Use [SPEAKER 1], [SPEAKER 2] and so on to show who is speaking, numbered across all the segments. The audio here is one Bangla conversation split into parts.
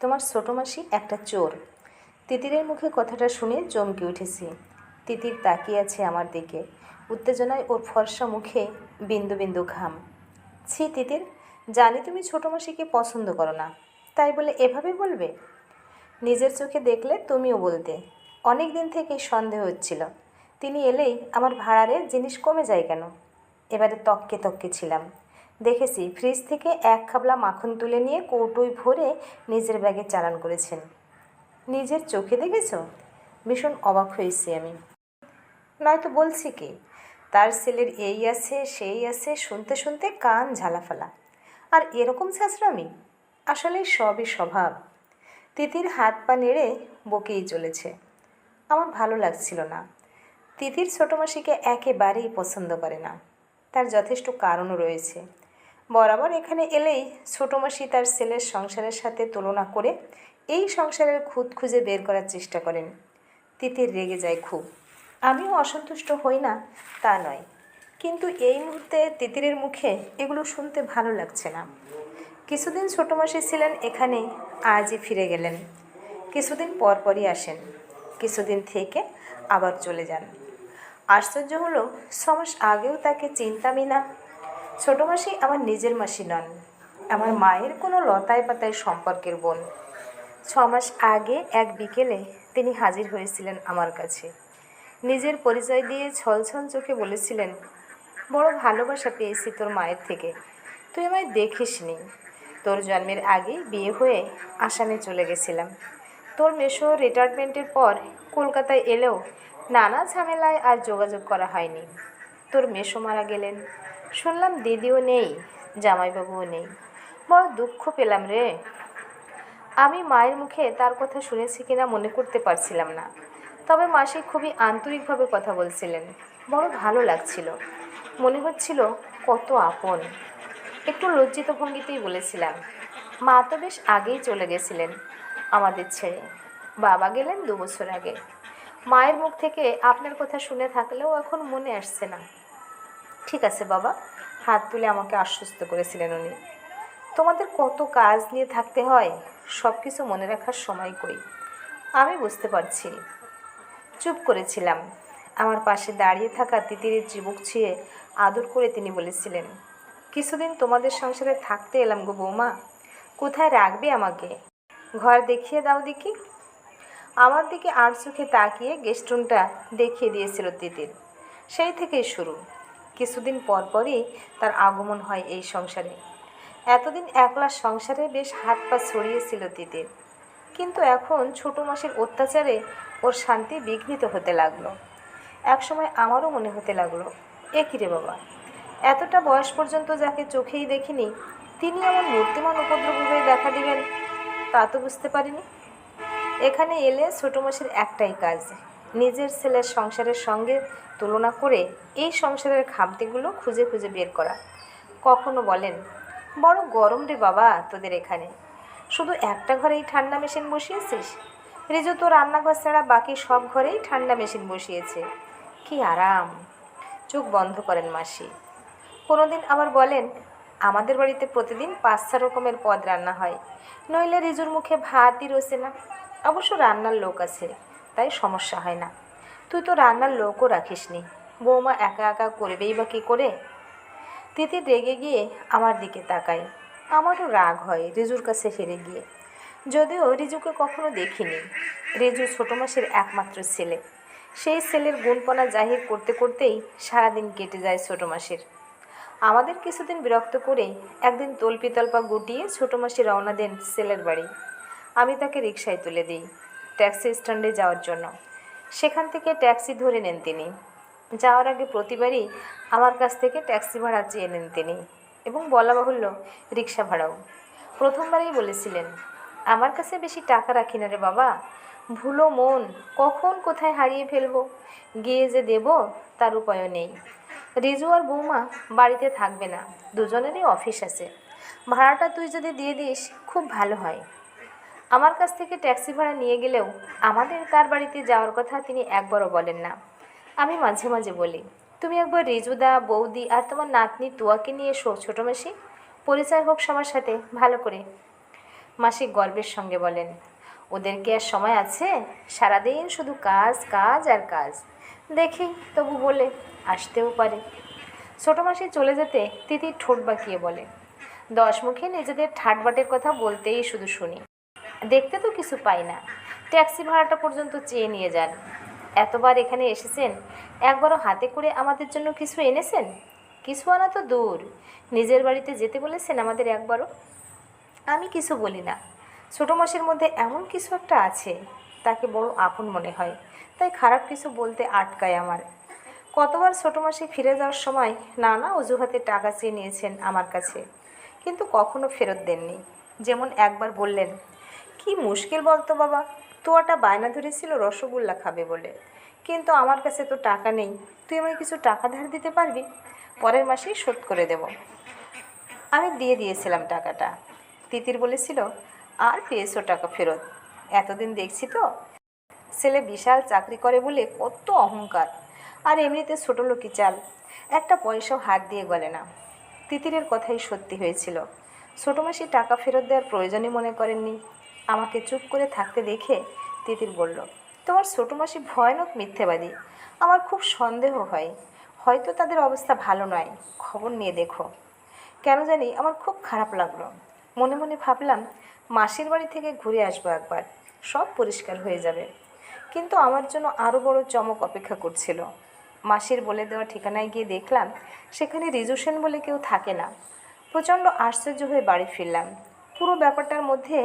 [SPEAKER 1] তোমার ছোটো মাসি একটা চোর। তিতিরের মুখে কথাটা শুনে চমকে উঠেছি। তিতির তাকিয়ে আছে আমার দিকে। উত্তেজনায় ওর ফর্সা মুখে বিন্দু বিন্দু ঘাম। ছি, তিতির, জানি তুমি ছোটো মাসিকে পছন্দ করো না। তাই বলে এভাবে বলবে? নিজের চোখে দেখলে তুমিও বলতে। অনেক দিন থেকেই সন্দেহ হচ্ছিল। তিনি এলেই আমার ভাড়ারে জিনিস কমে যায় কেন? এবারে তককে তককে ছিলাম। দেখেছি, ফ্রিজ থেকে এক খাবলা মাখন তুলে নিয়ে কৌটোয় ভরে নিজের ব্যাগে চালান করেছেন। নিজের চোখে দেখেছ? ভীষণ অবাক হয়েছি আমি। নয়তো বলছি কি? তার ছেলের এই আছে, সেই আছে, শুনতে শুনতে কান ঝালাফালা। আর এরকম ছাঁচড়ামি আসলে সবই স্বভাব। তিতির হাত পা নেড়ে বকেই চলেছে। আমার ভালো লাগছিল না। তিতির ছোটো মাসিকে একেবারেই পছন্দ করে না। তার যথেষ্ট কারণও রয়েছে। বরাবর এখানে এলেই ছোটো মাসি তার ছেলের সংসারের সাথে তুলনা করে এই সংসারের খুঁত খুঁজে বের করার চেষ্টা করেন। তিতির রেগে যায় খুব। আমিও অসন্তুষ্ট হই না, তা নয়। কিন্তু এই মুহূর্তে তিতিরের মুখে এগুলো শুনতে ভালো লাগছে না। কিছুদিন ছোটো মাসি ছিলেন এখানে, আজই ফিরে গেলেন। কিছুদিন পর পরই আসেন। কিছুদিন থেকে আবার চলে যান। আশ্চর্য হলো ছমাস আগেও তাকে চিন্তামই না। ছোটো মাসি আমার নিজের মাসি নন, আমার মায়ের কোনো লতায় পাতায় সম্পর্কের বোন। ছ মাস আগে এক বিকেলে তিনি হাজির হয়েছিলেন আমার কাছে। নিজের পরিচয় দিয়ে ছলছল চোখে বলেছিলেন, বড় ভালোবাসা পেয়েছি তোর মায়ের থেকে, তুই আমায় দেখিসনি। তোর জন্মের আগেই বিয়ে হয়ে আসামে চলে গেছিলাম। তোর মেশো রিটায়ারমেন্টের পর কলকাতায় এলেও নানা ঝামেলায় আর যোগাযোগ করা হয়নি। তোর মেশো মারা গেলেন। শুনলাম দিদিও নেই, জামাইবাবুও নেই। বড় দুঃখ পেলাম রে। আমি মায়ের মুখে তার কথা শুনেছি কিনা মনে করতে পারছিলাম না। তবে মাসি খুবই আন্তরিকভাবে কথা বলছিলেন। বড় ভালো লাগছিল। মনে হচ্ছিল কত আপন। একটু লজ্জিত ভঙ্গিতেই বলেছিলাম, মা তো বেশ আগেই চলে গেছিলেন আমাদের ছেড়ে। বাবা গেলেন দু বছর আগে। মায়ের মুখ থেকে আপনার কথা শুনে থাকলেও এখন মনে আসছে না। ঠিক আছে বাবা। হাত তুলে আমাকে আশ্বস্ত করেছিলেন উনি। তোমাদের কত কাজ নিয়ে থাকতে হয় সব কিছু মনে রাখার সময় কই। আমি বুঝতে পারছি। চুপ করেছিলাম। আমার পাশে দাঁড়িয়ে থাকা তিতিরের চিবুক ছুঁয়ে আদর করে তিনি বলেছিলেন, কিছুদিন তোমাদের সংসারে থাকতে এলাম গো বৌমা। কোথায় রাখবে আমাকে? ঘর দেখিয়ে দাও দেখি। আমার দিকে আর চোখে তাকিয়ে গেস্ট রুমটা দেখিয়ে দিয়েছিল তিতির। সেই থেকেই শুরু। কিছুদিন পর পরই তার আগমন হয় এই সংসারে। এতদিন একলা সংসারে বেশ হাত পা ছড়িয়েছিল তিতির কিন্তু এখন ছোটো মাসের অত্যাচারে ওর শান্তি বিঘ্নিত হতে লাগল। একসময় আমারও মনে হতে লাগল, এ কিরে বাবা? এতটা বয়স পর্যন্ত যাকে চোখেই দেখিনি, তিনি এমন মূর্তিমান উপদ্রব হয়ে দেখা দিবেন, তা তো বুঝতে পারিনি? এখানে এলে ছোটো মাসের একটাই কাজ নিজের ছেলের সংসারের সঙ্গে তুলনা করে এই সংসারের খামতিগুলো খুঁজে খুঁজে বের করা। কখনো বলেন, বড় গরম রে বাবা তোদের এখানে। শুধু একটা ঘরেই ঠান্ডা মেশিন বসিয়েছিস? রিজু তো রান্নাঘর ছাড়া বাকি সব ঘরেই ঠান্ডা মেশিন বসিয়েছে। কি আরাম। চোখ বন্ধ করেন মাসি। কোনোদিন আবার বলেন, আমাদের বাড়িতে প্রতিদিন পাঁচ ছ রকমের পদ রান্না হয়। নইলে রিজুর মুখে ভাতই রয়েছে না। অবশ্য রান্নার লোক আছে। তাই সমস্যা হয় না। তুই তো রান্নার লোকও রাখিসনি। বৌমা একা একা করবেই বা কী করে? তিতি রেগে গিয়ে আমার দিকে তাকায়। আমারও রাগ হয় রিজুর কাছে হেরে গিয়ে। যদিও রিজুকে কখনো দেখিনি। রিজু ছোটো মাসের একমাত্র ছেলে। সেই ছেলের গুণপনা জাহির করতে করতেই সারাদিন কেটে যায় ছোটো মাসের। আমাদের কিছুদিন বিরক্ত করে একদিন তল্পি তল্পা গুটিয়ে ছোটো মাসি রওনা দেন ছেলের বাড়ি। আমি তাকে রিক্সায় তুলে দিই। ট্যাক্সি স্ট্যান্ডে যাওয়ার জন্য। সেখান থেকে ট্যাক্সি ধরে নেন তিনি। যাওয়ার আগে প্রতিবারই আমার কাছ থেকে ট্যাক্সি ভাড়া চেয়ে নেন তিনি এবং বলা বাহুল্য রিক্সা ভাড়াও। প্রথমবারেই বলেছিলেন, আমার কাছে বেশি টাকা রাখি না রে বাবা। ভুলো মন, কখন কোথায় হারিয়ে ফেলব? গিয়ে যে দেব, তার উপায়ও নেই। রিজু আর বৌমা বাড়িতে থাকবে না, দুজনেরই অফিস আছে। ভাড়াটা তুই যদি দিয়ে দিস, খুব ভালো হয়। আমার কাছ থেকে ট্যাক্সি ভাড়া নিয়ে গেলেও আমাদের তার বাড়িতে যাওয়ার কথা তিনি একবারও বলেন না। আমি মাঝে মাঝে বলি, তুমি একবার রিজুদা, বৌদি আর তোমার নাতনি তুয়াকে নিয়ে এসো ছোটো মাসি। পরিচয় হোক সবার সাথে, ভালো করে। মাসি গর্বের সঙ্গে বলেন, ওদের কি আর সময় আছে? সারাদিন শুধু কাজ কাজ আর কাজ। দেখি, তবু বলে, আসতেও পারে। ছোটো মাসি চলে যেতে তিতি ঠোঁট বাঁকিয়ে বলে, দশ মুখে নিজেদের ঠাটবাটের কথা বলতেই শুধু শুনি। দেখতে তো কিছু পাই না। ট্যাক্সি ভাড়াটা পর্যন্ত চেয়ে নিয়ে যান। এতবার এখানে এসেছেন, একবারও হাতে করে আমাদের জন্য কিছু এনেছেন? কিছু আনা তো দূর। নিজের বাড়িতে যেতে বলেছেন আমাদের একবারও? আমি কিছু বলি না। ছোটো মাসের মধ্যে এমন কিছু একটা আছে, তাকে বড় আপন মনে হয়। তাই খারাপ কিছু বলতে আটকায় আমার। কতবার ছোটো মাসে ফিরে যাওয়ার সময় নানা অজুহাতে টাকা চেয়ে নিয়েছেন আমার কাছে। কিন্তু কখনো ফেরত দেননি। যেমন একবার বললেন কি মুশকিল বলতো বাবা? তোয়াটা বায়না ধরেছিল, রসগোল্লা খাবে বলে। কিন্তু আমার কাছে তো টাকা নেই। তুই আমাকে কিছু টাকা ধার দিতে পারবি? পরের মাসেই শোধ করে দেব। আমি দিয়ে দিয়েছিলাম টাকাটা। তিতির বলেছিল, আর পেয়েছ টাকা ফেরত। এতদিন দেখছি তো। ছেলে বিশাল চাকরি করে বলে কত অহংকার। আর এমনিতে ছোটো লোকই চাল। একটা পয়সাও হাত দিয়ে গলে না। তিতিরের কথাই সত্যি হয়েছিল। ছোটো মাসি টাকা ফেরত দেওয়ার প্রয়োজনই মনে করেননি। আমাকে চুপ করে থাকতে দেখে তিতির বলল, তোমার ছোটো মাসি ভয়ানক মিথ্যেবাদী। আমার খুব সন্দেহ হয়। হয়তো তাদের অবস্থা ভালো নয়। খবর নিয়ে দেখো। কেন জানি আমার খুব খারাপ লাগল। মনে মনে ভাবলাম, মাসির বাড়ি থেকে ঘুরে আসব একবার। সব পরিষ্কার হয়ে যাবে। কিন্তু আমার জন্য আরও বড় চমক অপেক্ষা করছিল। মাসির বলে দেওয়া ঠিকানায় গিয়ে দেখলাম, সেখানে রিজু সেন বলে কেউ থাকে না। প্রচণ্ড আশ্চর্য হয়ে বাড়ি ফিরলাম। পুরো ব্যাপারটার মধ্যে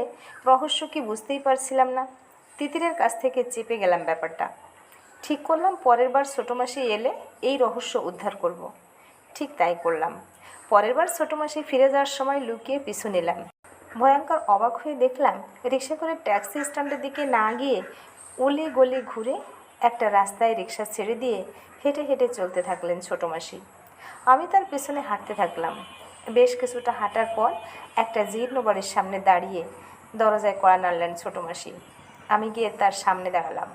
[SPEAKER 1] রহস্য কি বুঝতেই পারছিলাম না। তিতিরের কাছ থেকে চেপে গেলাম ব্যাপারটা। ঠিক করলাম, পরের বার ছোটো মাসি এলে এই রহস্য উদ্ধার করব। ঠিক তাই করলাম। পরের বার ছোটো মাসি ফিরে যাওয়ার সময় লুকিয়ে পিছু নিলাম। ভয়ঙ্কর অবাক হয়ে দেখলাম, রিক্সা করে ট্যাক্সি স্ট্যান্ডের দিকে না গিয়ে অলি গলি ঘুরে একটা রাস্তায় রিক্সা ছেড়ে দিয়ে হেঁটে হেঁটে চলতে থাকলেন ছোটো মাসি। আমি তার পেছনে হাঁটতে থাকলাম। বেশ কিছুটা হাঁটার পর একটা জীর্ণ বাড়ির সামনে দাঁড়িয়ে দরজায় কড়া নাড়লেন ছোটো মাসি। আমি গিয়ে তার সামনে দাঁড়ালাম।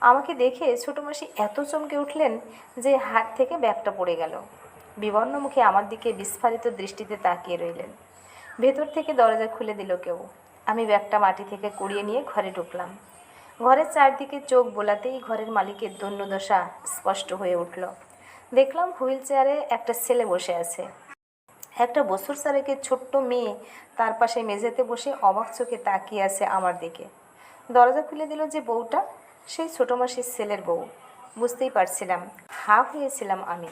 [SPEAKER 1] আমাকে দেখে ছোটো মাসি এত চমকে উঠলেন যে হাত থেকে ব্যাগটা পড়ে গেল। বিবর্ণ মুখে আমার দিকে বিস্ফারিত দৃষ্টিতে তাকিয়ে রইলেন। ভেতর থেকে দরজা খুলে দিল কেউ। আমি ব্যাগটা মাটি থেকে কুড়িয়ে নিয়ে ঘরে ঢুকলাম। ঘরের চারদিকে চোখ বোলাতেই ঘরের মালিকের দৈন্যদশা স্পষ্ট হয়ে উঠল। দেখলাম হুইল চেয়ারে একটা ছেলে বসে আছে। একটা বছর চারেকের ছোট্ট মেয়ে তার পাশে মেঝেতে বসে অবাক চোখে তাকিয়ে আছে আমার দিকে। দরজা খুলে দিল যে বউটা, সেই ছোটো মাসির ছেলের বউ। বুঝতেই পারছিলাম, হা হয়েছিলাম আমি।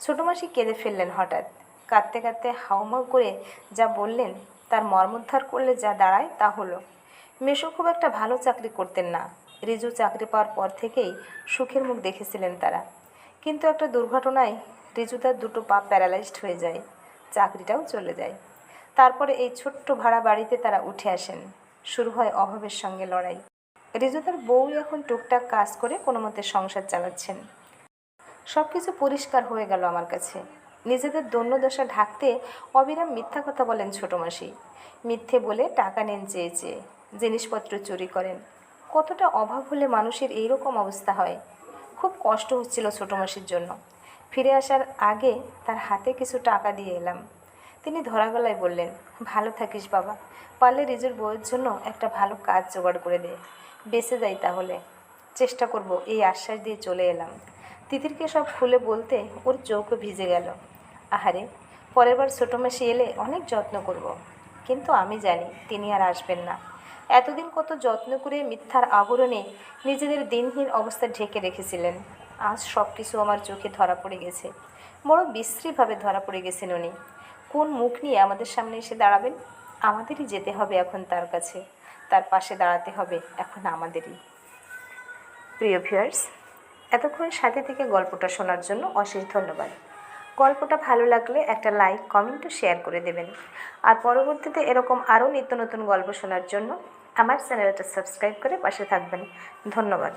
[SPEAKER 1] ছোটো মাসি কেঁদে ফেললেন হঠাৎ। কাঁদতে কাঁদতে হাউমাউ করে যা বললেন, তার মর্মোদ্ধার করলে যা দাঁড়ায় তা হলো। মেশো খুব একটা ভালো চাকরি করতেন না। রিজু চাকরি পাওয়ার পর থেকেই সুখের মুখ দেখেছিলেন তারা। কিন্তু একটা দুর্ঘটনায় রিজু তার দুটো পা প্যারালাইজড হয়ে যায়। চাকরিটাও চলে যায়। তারপরে এই ছোট্ট ভাড়া বাড়িতে তারা উঠে আসেন। শুরু হয় অভাবের সঙ্গে লড়াই। রিজু তার বউ এখন টুকটাক কাজ করে কোনো মতে সংসার চালাচ্ছেন। সব কিছু পরিষ্কার হয়ে গেল আমার কাছে। নিজেদের দৈন্যদশা ঢাকতে অবিরাম মিথ্যা কথা বলেন ছোটো মাসি। মিথ্যে বলে টাকা নেন চেয়ে চেয়ে, জিনিসপত্র চুরি করেন। কতটা অভাব হলে মানুষের এইরকম অবস্থা হয়। খুব কষ্ট হচ্ছিল ছোটো মাসির জন্য। ফিরে আসার আগে তার হাতে কিছু টাকা দিয়ে এলাম। তিনি ধরা গলায় বললেন, ভালো থাকিস বাবা। পারলে রিজুর বউয়ের জন্য একটা ভালো কাজ জোগাড় করে দে। বেঁচে যাই তাহলে। চেষ্টা করব এই আশ্বাস দিয়ে চলে এলাম। তিতিরকে সব খুলে বলতে ওর চৌকো ভিজে গেল। আহারে, পরের বার ছোটো মাসি এলে অনেক যত্ন করব। কিন্তু আমি জানি তিনি আর আসবেন না। এতদিন কত যত্ন করে মিথ্যার আবরণে নিজেদের দিনহীন অবস্থা ঢেকে রেখেছিলেন। আজ সব কিছু আমার চোখে ধরা পড়ে গেছে। বড় বিশ্রীভাবে ধরা পড়ে গেছেন উনি। কোন মুখ নিয়ে আমাদের সামনে এসে দাঁড়াবেন? আমাদেরই যেতে হবে এখন তার কাছে। তার পাশে দাঁড়াতে হবে এখন আমাদেরই। প্রিয় ভিউয়ার্স, এতক্ষণ সাথে থেকে গল্পটা শোনার জন্য অশেষ ধন্যবাদ। গল্পটা ভালো লাগলে একটা লাইক, কমেন্ট শেয়ার করে দেবেন। আর পরবর্তীতে এরকম আরও নিত্য নতুন গল্প শোনার জন্য আমার চ্যানেলটা সাবস্ক্রাইব করে পাশে থাকবেন। ধন্যবাদ।